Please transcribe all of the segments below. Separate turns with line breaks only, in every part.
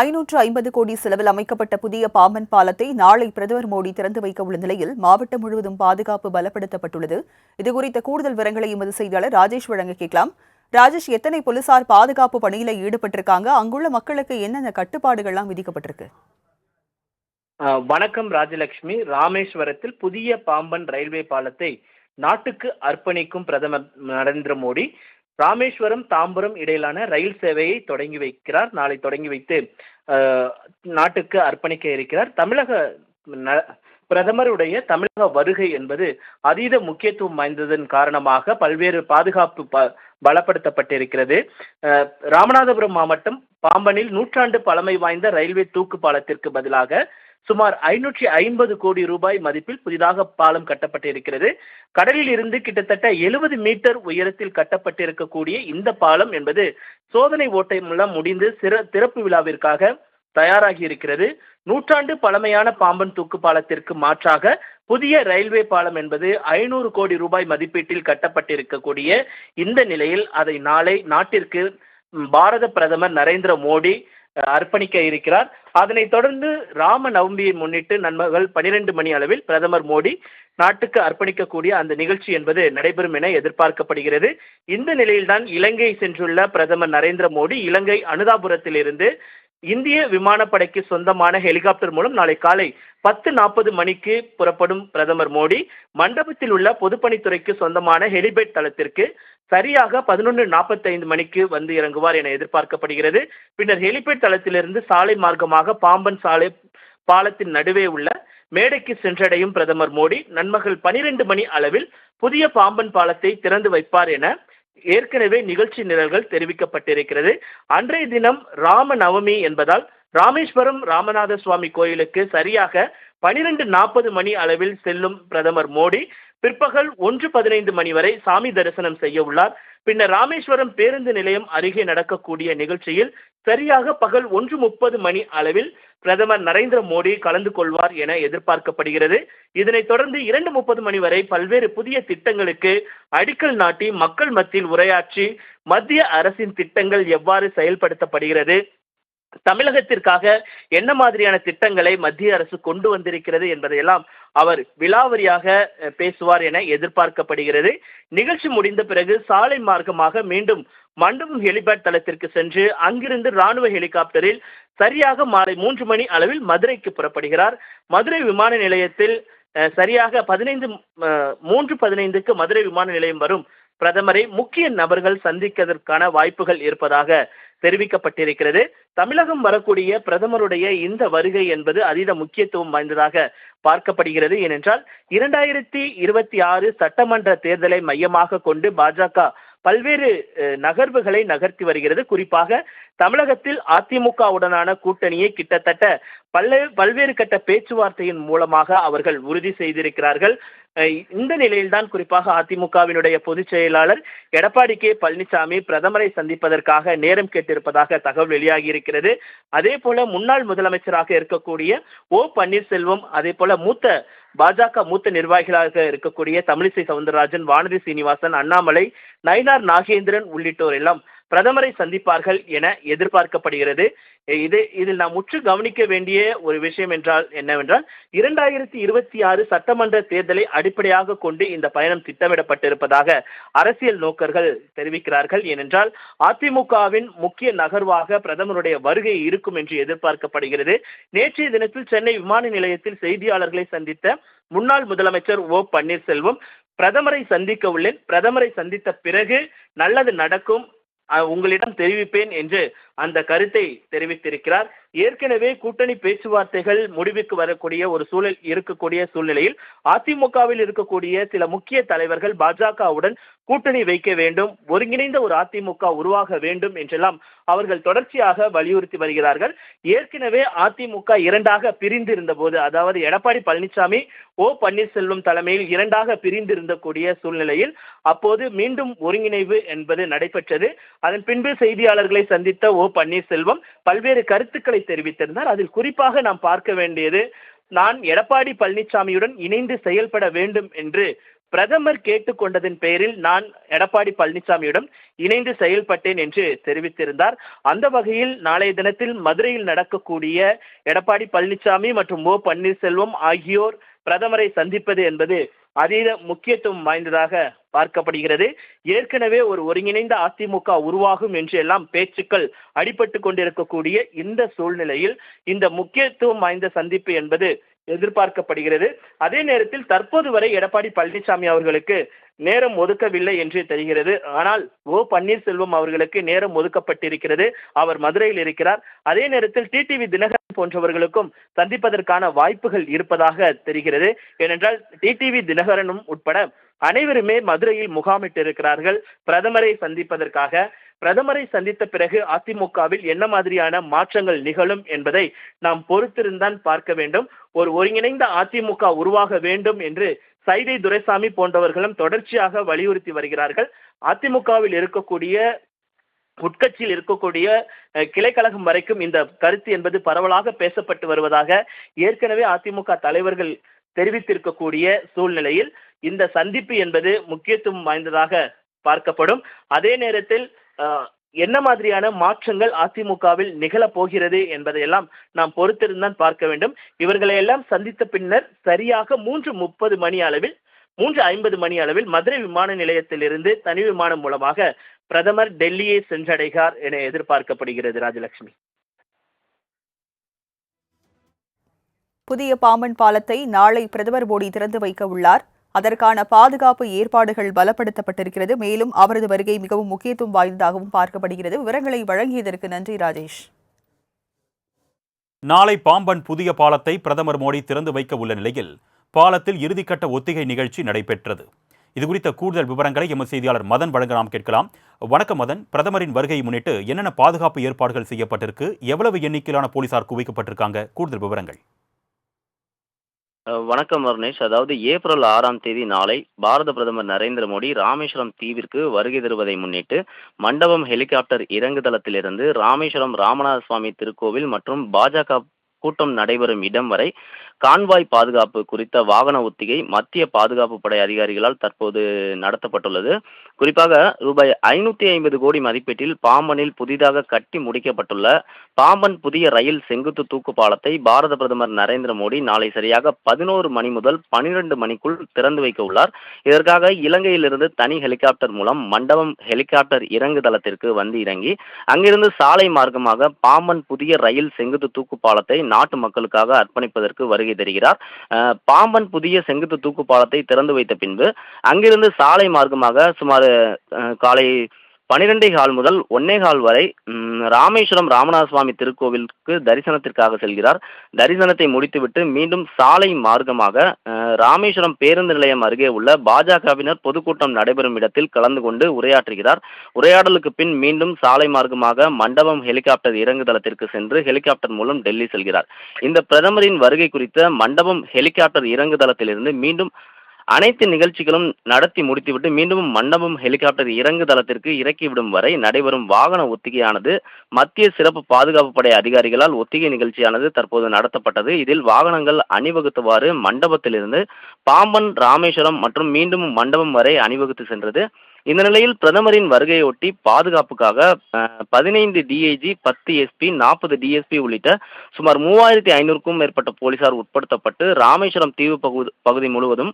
ஐநூற்று ஐம்பது கோடி செலவில் அமைக்கப்பட்ட புதிய பாம்பன் பாலத்தை நாளை பிரதமர் மோடி திறந்து வைக்க உள்ள நிலையில் மாவட்டம் முழுவதும் பாதுகாப்பு பலப்படுத்தப்பட்டுள்ளது. இதுகுறித்த கூடுதல் விவரங்களை எமது செய்தியாளர் ராஜேஷ் வழங்க கேட்கலாம். ராஜேஷ் எத்தனை போலீசார் பாதுகாப்பு பணியில ஈடுபட்டிருக்காங்க? அங்குள்ள மக்களுக்கு என்னென்ன கட்டுப்பாடுகள்லாம் விதிக்கப்பட்டிருக்கு?
வணக்கம் ராஜலட்சுமி. ராமேஸ்வரத்தில் புதிய பாம்பன் ரயில்வே பாலத்தை நாட்டுக்கு அர்ப்பணிக்கும் பிரதமர் நரேந்திர மோடி. ராமேஸ்வரம் தாம்பரம் இடையிலான ரயில் சேவையை தொடங்கி வைக்கிறார். நாளை தொடங்கி வைத்து நாட்டுக்கு அர்ப்பணிக்க இருக்கிறார். தமிழக ந- பிரதமருடைய தமிழக வருகை என்பது அதீத முக்கியத்துவம் வாய்ந்ததன் காரணமாக பல்வேறு பாதுகாப்பு ப பலப்படுத்தப்பட்டிருக்கிறது. ராமநாதபுரம் மாவட்டம் பாம்பனில் நூற்றாண்டு பழமை வாய்ந்த ரயில்வே தூக்கு பாலத்திற்கு பதிலாக சுமார் ஐநூற்றி ஐம்பது கோடி ரூபாய் மதிப்பில் புதிதாக பாலம் கட்டப்பட்டிருக்கிறது. கடலில் இருந்து கிட்டத்தட்ட எழுபது மீட்டர் உயரத்தில் கட்டப்பட்டிருக்கக்கூடிய இந்த பாலம் என்பது சோதனை ஓட்டை மூலம் முடிந்து சிற திறப்பு விழாவிற்காக தயாராகி இருக்கிறது நூற்றாண்டு பழமையான பாம்பன் தூக்கு பாலத்திற்கு மாற்றாக புதிய ரயில்வே பாலம் என்பது ஐநூறு கோடி ரூபாய் மதிப்பீட்டில் கட்டப்பட்டிருக்கக்கூடிய இந்த நிலையில் அதை நாளை நாட்டிற்கு பாரத பிரதமர் நரேந்திர மோடி அர்ப்பணிக்க இருக்கிறார். அதனைத் தொடர்ந்து ராம நவமியை முன்னிட்டு நண்பகல் பனிரெண்டு மணி அளவில் பிரதமர் மோடி நாட்டுக்கு அர்ப்பணிக்கக்கூடிய அந்த நிகழ்ச்சி என்பது நடைபெறும் என எதிர்பார்க்கப்படுகிறது. இந்த நிலையில்தான் இலங்கை சென்றுள்ள பிரதமர் நரேந்திர மோடி இலங்கை அனுதாபுரத்திலிருந்து இந்திய விமானப்படைக்கு சொந்தமான ஹெலிகாப்டர் மூலம் நாளை காலை பத்து நாற்பது மணிக்கு புறப்படும் பிரதமர் மோடி மண்டபத்தில் உள்ள பொதுப்பணித்துறைக்கு சொந்தமான ஹெலிபேட் தளத்திற்கு சரியாக பதினொன்று நாற்பத்தைந்து மணிக்கு வந்து இறங்குவார் என எதிர்பார்க்கப்படுகிறது. பின்னர் ஹெலிபேட் தளத்திலிருந்து சாலை மார்க்கமாக பாம்பன் சாலை பாலத்தின் நடுவே உள்ள மேடைக்கு சென்றடையும் பிரதமர் மோடி நண்பகல் பனிரெண்டு மணி அளவில் புதிய பாம்பன் பாலத்தை திறந்து வைப்பார் என ஏற்கனவே நிகழ்ச்சி நிரல்கள் தெரிவிக்கப்பட்டிருக்கிறது. அன்றைய தினம் ராம நவமி என்பதால் ராமேஸ்வரம் ராமநாத சுவாமி கோயிலுக்கு சரியாக பனிரெண்டு நாற்பது மணி அளவில் செல்லும் பிரதமர் மோடி பிற்பகல் ஒன்று பதினைந்து மணி வரை சாமி தரிசனம் செய்ய உள்ளார். பின்னர் ராமேஸ்வரம் பேருந்து நிலையம் அருகே நடக்கக்கூடிய நிகழ்ச்சியில் சரியாக பகல் ஒன்று முப்பது மணி அளவில் பிரதமர் நரேந்திர மோடி கலந்து கொள்வார் என எதிர்பார்க்கப்படுகிறது. இதனைத் தொடர்ந்து இரண்டு முப்பது மணி வரை பல்வேறு புதிய திட்டங்களுக்கு அடிக்கல் நாட்டி மக்கள் மத்தியில் உரையாற்றி மத்திய அரசின் திட்டங்கள் எவ்வாறு செயல்படுத்தப்படுகிறது தமிழகத்திற்காக என்ன மாதிரியான திட்டங்களை மத்திய அரசு கொண்டு வந்திருக்கிறது என்பதையெல்லாம் அவர் விலாவரியாக பேசுவார் என எதிர்பார்க்கப்படுகிறது. நிகழ்ச்சி முடிந்த பிறகு சாலை மார்க்கமாக மீண்டும் மண்டபம் ஹெலிபேட் தளத்திற்கு சென்று அங்கிருந்து ராணுவ ஹெலிகாப்டரில் சரியாக மாலை மூன்று மணி அளவில் மதுரைக்கு புறப்படுகிறார். மதுரை விமான நிலையத்தில் சரியாக பதினைந்து மூன்று பதினைந்துக்கு மதுரை விமான நிலையம் வரும். பிரதமரை முக்கிய நபர்கள் சந்திக்கதற்கான வாய்ப்புகள் இருப்பதாக தெரிவிக்கப்பட்டிருக்கிறது. தமிழகம் வரக்கூடிய பிரதமருடைய இந்த வருகை என்பது அதீத முக்கியத்துவம் வாய்ந்ததாக பார்க்கப்படுகிறது. ஏனென்றால் இரண்டாயிரத்தி இருபத்தி ஆறு சட்டமன்ற தேர்தலை மையமாக கொண்டு பாஜக பல்வேறு அஹ், நகர்வுகளை நகர்த்தி வருகிறது. குறிப்பாக தமிழகத்தில் அதிமுகவுடனான கூட்டணியை கிட்டத்தட்ட பல்வே பல்வேறு கட்ட பேச்சுவார்த்தையின் மூலமாக அவர்கள் உறுதி செய்திருக்கிறார்கள். இந்த நிலையில்தான் குறிப்பாக அதிமுகவினுடைய பொதுச் செயலாளர் எடப்பாடி கே. பழனிசாமி பிரதமரை சந்திப்பதற்காக நேரம் கேட்டிருப்பதாக தகவல் வெளியாகி இருக்கிறது அதே போல முன்னாள் முதலமைச்சராக இருக்கக்கூடிய ஓ. பன்னீர்செல்வம் அதே போல மூத்த பாஜக மூத்த நிர்வாகிகளாக இருக்கக்கூடிய தமிழிசை சவுந்தரராஜன் வானதி சீனிவாசன் அண்ணாமலை நயினார் நாகேந்திரன் உள்ளிட்டோர் எல்லாம் பிரதமரை சந்திப்பார்கள் என எதிர்பார்க்கப்படுகிறது. இது இதில் நாம் முற்று கவனிக்க வேண்டிய ஒரு விஷயம் என்றால் என்னவென்றால் இரண்டாயிரத்தி இருபத்தி ஆறு சட்டமன்ற தேர்தலை அடிப்படையாக கொண்டு இந்த பயணம் திட்டமிடப்பட்டிருப்பதாக அரசியல் நோக்கர்கள் தெரிவிக்கிறார்கள். ஏனென்றால் அதிமுகவின் முக்கிய நகர்வாக பிரதமருடைய வருகை இருக்கும் என்று எதிர்பார்க்கப்படுகிறது. நேற்றைய தினத்தில் சென்னை விமான நிலையத்தில் செய்தியாளர்களை சந்தித்த முன்னாள் முதலமைச்சர் ஓ பன்னீர்செல்வம் பிரதமரை சந்திக்க உள்ளேன். பிரதமரை சந்தித்த பிறகு நல்லது நடக்கும். உங்களிடம் தெரிவிப்பேன் என்று அந்த கருத்தை தெரிவித்திருக்கிறார். ஏற்கனவே கூட்டணி பேச்சுவார்த்தைகள் முடிவுக்கு வரக்கூடிய ஒரு சூழல் இருக்கக்கூடிய சூழ்நிலையில் அதிமுகவில் இருக்கக்கூடிய சில முக்கிய தலைவர்கள் பாஜகவுடன் கூட்டணி வைக்க வேண்டும் ஒருங்கிணைந்த ஒரு அதிமுக உருவாக வேண்டும் என்றெல்லாம் அவர்கள் தொடர்ச்சியாக வலியுறுத்தி வருகிறார்கள். ஏற்கனவே அதிமுக இரண்டாக பிரிந்திருந்த போது அதாவது எடப்பாடி பழனிசாமி ஓ பன்னீர்செல்வம் தலைமையில் இரண்டாக பிரிந்திருந்த கூடிய சூழ்நிலையில் அப்போது மீண்டும் ஒருங்கிணைவு என்பது நடைபெற்றது. அதன் பின்பு செய்தியாளர்களை சந்தித்த ஓ பன்னீர்செல்வம் பல்வேறு கருத்துக்களை தெரிவித்திருந்தார். அதில் குறிப்பாக நாம் பார்க்க வேண்டியது நான் எடப்பாடி பழனிசாமியுடன் இணைந்து செயல்பட வேண்டும் என்று பிரதமர் கேட்டுக்கொண்டதன் பெயரில் நான் எடப்பாடி பழனிசாமியுடன் இணைந்து செயல்பட்டேன் என்று தெரிவித்திருந்தார். அந்த வகையில் நாளைய தினத்தில் மதுரையில் நடக்கக்கூடிய எடப்பாடி பழனிசாமி மற்றும் ஓ பன்னீர்செல்வம் ஆகியோர் பிரதமரை சந்திப்பது என்பது அதீத முக்கியத்துவம் வாய்ந்ததாக பார்க்கப்படுகிறது. ஏற்கனவே ஒரு ஒருங்கிணைந்த அதிமுக உருவாகும் என்று எல்லாம் பேச்சுக்கள் அடிபட்டு கொண்டிருக்கக்கூடிய இந்த சூழ்நிலையில் இந்த முக்கியத்துவம் வாய்ந்த சந்திப்பு என்பது எதிர்பார்க்கப்படுகிறது. அதே நேரத்தில் தற்போது வரை எடப்பாடி பழனிசாமி அவர்களுக்கு நேரம் ஒதுக்கவில்லை என்று தெரிகிறது. ஆனால் ஓ பன்னீர்செல்வம் அவர்களுக்கு நேரம் ஒதுக்கப்பட்டிருக்கிறது. அவர் மதுரையில் இருக்கிறார். அதே நேரத்தில் டிடிவி தினகரன் போன்றவர்களுக்கும் சந்திப்பதற்கான வாய்ப்புகள் இருப்பதாக தெரிகிறது. ஏனென்றால் டிடிவி தினகரனும் உட்பட அனைவருமே மதுரையில் முகாமிட்டிருக்கிறார்கள். பிரதமரை சந்திப்பதற்காக பிரதமரை சந்தித்த பிறகு அதிமுகவில் என்ன மாதிரியான மாற்றங்கள் நிகழும் என்பதை நாம் பொறுத்திருந்தான் பார்க்க வேண்டும். ஒரு ஒருங்கிணைந்த அதிமுக உருவாக வேண்டும் என்று சைதை துரைசாமி போன்றவர்களும் தொடர்ச்சியாக வலியுறுத்தி வருகிறார்கள். அதிமுகவில் இருக்கக்கூடிய உட்கட்சியில் இருக்கக்கூடிய கிளைக்கழகம் வரைக்கும் இந்த கருத்து என்பது பரவலாக பேசப்பட்டு வருவதாக ஏற்கனவே அதிமுக தலைவர்கள் தெரிவித்திருக்கக்கூடிய சூழ்நிலையில் இந்த சந்திப்பு என்பது முக்கியத்துவம் வாய்ந்ததாக பார்க்கப்படும். அதே நேரத்தில் என்ன மாதிரியான மாற்றங்கள் அதிமுகவில் நிகழப் போகிறது என்பதையெல்லாம் நாம் பொறுத்திருந்தான் பார்க்க வேண்டும். இவர்களை எல்லாம் சந்தித்த பின்னர் சரியாக மூன்று முப்பது மணி அளவில் மூன்று ஐம்பது மணி அளவில் மதுரை விமான நிலையத்திலிருந்து தனி விமானம் மூலமாக பிரதமர் டெல்லியை சென்றடைகிறார் என எதிர்பார்க்கப்படுகிறது ராஜலட்சுமி.
புதிய பாம்பன் பாலத்தை நாளை பிரதமர் மோடி திறந்து வைக்க உள்ளார். அதற்கான பாதுகாப்பு ஏற்பாடுகள் பலப்படுத்தப்பட்டிருக்கிறது. மேலும் அவரது வருகை மிகவும் முக்கியத்துவம் வாய்ந்ததாகவும் பார்க்கப்படுகிறது. விவரங்களை வழங்கியதற்கு நன்றி ராஜேஷ்.
நாளை பாம்பன் புதிய பாலத்தை பிரதமர் மோடி திறந்து வைக்க உள்ள நிலையில் பாலத்தில் இறுதிக்கட்ட ஒத்திகை நிகழ்ச்சி நடைபெற்றது. இதுகுறித்த கூடுதல் விவரங்களை எமது செய்தியாளர் மதன் வழங்க நாம் கேட்கலாம். வணக்கம் மதன். பிரதமரின் வருகையை முன்னிட்டு என்னென்ன பாதுகாப்பு ஏற்பாடுகள் செய்யப்பட்டிருக்கு? எவ்வளவு எண்ணிக்கையிலான போலீசார் குவிக்கப்பட்டிருக்காங்க? கூடுதல் விவரங்கள்.
வணக்கம் வர்ணேஷ் அதாவது ஏப்ரல் ஆறாம் தேதி நாளை பாரத பிரதமர் நரேந்திர மோடி ராமேஸ்வரம் தீவிற்கு வருகை தருவதை முன்னிட்டு மண்டபம் ஹெலிகாப்டர் இறங்குதளத்திலிருந்து ராமேஸ்வரம் ராமநாத சுவாமி திருக்கோவில் மற்றும் பாஜக கூட்டம் நடைபெறும் இடம் வரை கான்வாய் பாதுகாப்பு குறித்த வாகன ஒத்திகை மத்திய பாதுகாப்பு படை அதிகாரிகளால் தற்போது நடத்தப்பட்டுள்ளது. குறிப்பாக ரூபாய் ஐநூத்தி ஐம்பது கோடி மதிப்பீட்டில் பாம்பனில் புதிதாக கட்டி முடிக்கப்பட்டுள்ள பாம்பன் புதிய ரயில் செங்குத்து தூக்கு பாலத்தை பாரத பிரதமர் நரேந்திர மோடி நாளை சரியாக பதினோரு மணி முதல் பனிரெண்டு மணிக்குள் திறந்து வைக்க உள்ளார். இதற்காக இலங்கையிலிருந்து தனி ஹெலிகாப்டர் மூலம் மண்டபம் ஹெலிகாப்டர் இறங்கு தளத்திற்கு வந்து இறங்கி அங்கிருந்து சாலை மார்க்கமாக பாம்பன் புதிய ரயில் செங்குத்து தூக்கு பாலத்தை நாட்டு மக்களுக்காக அர்ப்பணிப்பதற்கு வருகை தருகிறார். பாம்பன் புதிய செங்குத்து தூக்கு பாலத்தை திறந்து வைத்த பின்பு அங்கிருந்து சாலை மார்க்கமாக சுமார் காலை பனிரெண்டே கால் முதல் ஒன்னே கால் வரை ராமேஸ்வரம் ராமநாத சுவாமி திருக்கோவிலுக்கு தரிசனத்திற்காக செல்கிறார். தரிசனத்தை முடித்துவிட்டு மீண்டும் சாலை மார்க்கமாக ராமேஸ்வரம் பேருந்து நிலையம் அருகே உள்ள பாஜகவினர் பொதுக்கூட்டம் நடைபெறும் இடத்தில் கலந்து கொண்டு உரையாற்றுகிறார். உரையாடலுக்கு பின் மீண்டும் சாலை மார்க்கமாக மண்டபம் ஹெலிகாப்டர் இறங்குதளத்திற்கு சென்று ஹெலிகாப்டர் மூலம் டெல்லி செல்கிறார். இந்த பிரதமரின் வருகை குறித்த மண்டபம் ஹெலிகாப்டர் இறங்குதளத்திலிருந்து மீண்டும் அனைத்து நிகழ்ச்சிகளும் நடத்தி முடித்துவிட்டு மீண்டும் மண்டபம் ஹெலிகாப்டர் இறங்கு தளத்திற்கு இறக்கிவிடும் வரை நடைபெறும் வாகன ஒத்திகையானது மத்திய சிறப்பு பாதுகாப்பு படை அதிகாரிகளால் ஒத்திகை நிகழ்ச்சியானது தற்போது நடத்தப்பட்டது. இதில் வாகனங்கள் அணிவகுத்தவாறு மண்டபத்திலிருந்து பாம்பன் ராமேஸ்வரம் மற்றும் மீண்டும் மண்டபம் வரை அணிவகுத்து சென்றது. இந்த நிலையில் பிரதமரின் வருகையொட்டி பாதுகாப்புக்காக பதினைந்து டிஐஜி பத்து எஸ்பி நாற்பது டிஎஸ்பி உள்ளிட்ட சுமார் மூவாயிரத்தி ஐநூறுக்கும் மேற்பட்ட போலீசார் உட்படுத்தப்பட்டு ராமேஸ்வரம் தீவு பகுதி பகுதி முழுவதும்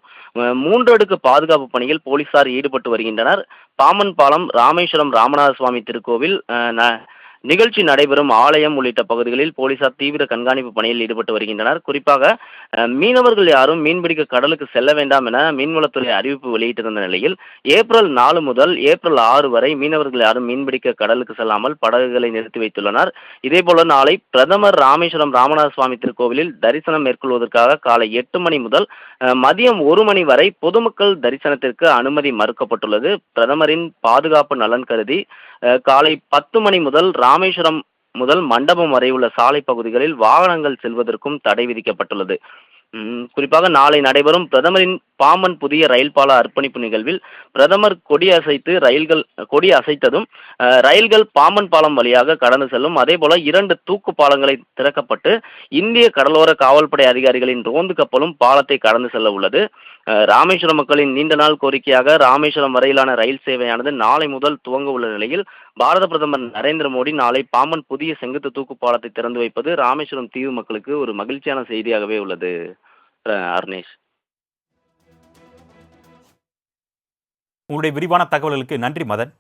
மூன்று அடுக்கு பாதுகாப்பு பணியில் போலீசார் ஈடுபட்டு வருகின்றனர். பாமன் பாலம் ராமேஸ்வரம் ராமநாத சுவாமி திருக்கோவில் ந- நிகழ்ச்சி நடைபெறும் ஆலயம் உள்ளிட்ட பகுதிகளில் போலீசார் தீவிர கண்காணிப்பு பணியில் ஈடுபட்டு வருகின்றனர். குறிப்பாக மீனவர்கள் யாரும் மீன்பிடிக்க கடலுக்கு செல்ல வேண்டாம் என மீன்வளத்துறை அறிவிப்பு வெளியிட்டிருந்த நிலையில் ஏப்ரல் நாலு முதல் ஏப்ரல் ஆறு வரை மீனவர்கள் யாரும் மீன்பிடிக்க கடலுக்கு செல்லாமல் படகுகளை நிறுத்தி வைத்துள்ளனர். இதேபோல நாளை பிரதமர் ராமேஸ்வரம் ராமநாத சுவாமி திருக்கோவிலில் தரிசனம் மேற்கொள்வதற்காக காலை எட்டு மணி முதல் மதியம் ஒரு மணி வரை பொதுமக்கள் தரிசனத்திற்கு அனுமதி மறுக்கப்பட்டுள்ளது. பிரதமரின் பாதுகாப்பு நலன் கருதி காலை பத்து மணி முதல் ராமேஸ்வரம் முதல் மண்டபம் வரை உள்ள சாலை பகுதிகளில் வாகனங்கள் செல்வதற்கும் தடை விதிக்கப்பட்டுள்ளது. குறிப்பாக நாளை நடைபெறும் பிரதமரின் பாம்பன் புதிய ரயில் பால அர்ப்பணிப்பு நிகழ்வில் பிரதமர் கொடி அசைத்து ரயில்கள் கொடி அசைத்ததும் ரயில்கள் பாம்பன் பாலம் வழியாக கடந்து செல்லும். அதேபோல இரண்டு தூக்கு பாலங்களை திறக்கப்பட்டு இந்திய கடலோர காவல்படை அதிகாரிகளின் ரோந்து கப்பலும் பாலத்தை கடந்து செல்ல உள்ளது. ராமேஸ்வரம் மக்களின் நீண்ட நாள் கோரிக்கையாக ராமேஸ்வரம் வரையிலான ரயில் சேவையானது நாளை முதல் துவங்க உள்ள நிலையில் பாரத பிரதமர் நரேந்திர மோடி நாளை பாம்பன் புதிய செங்குத்து தூக்கு பாலத்தை திறந்து வைப்பது ராமேஸ்வரம் தீவு மக்களுக்கு ஒரு மகிழ்ச்சியான செய்தியாகவே உள்ளது அர்னேஷ்
உங்களுடைய விரிவான தகவல்களுக்கு நன்றி மதன்.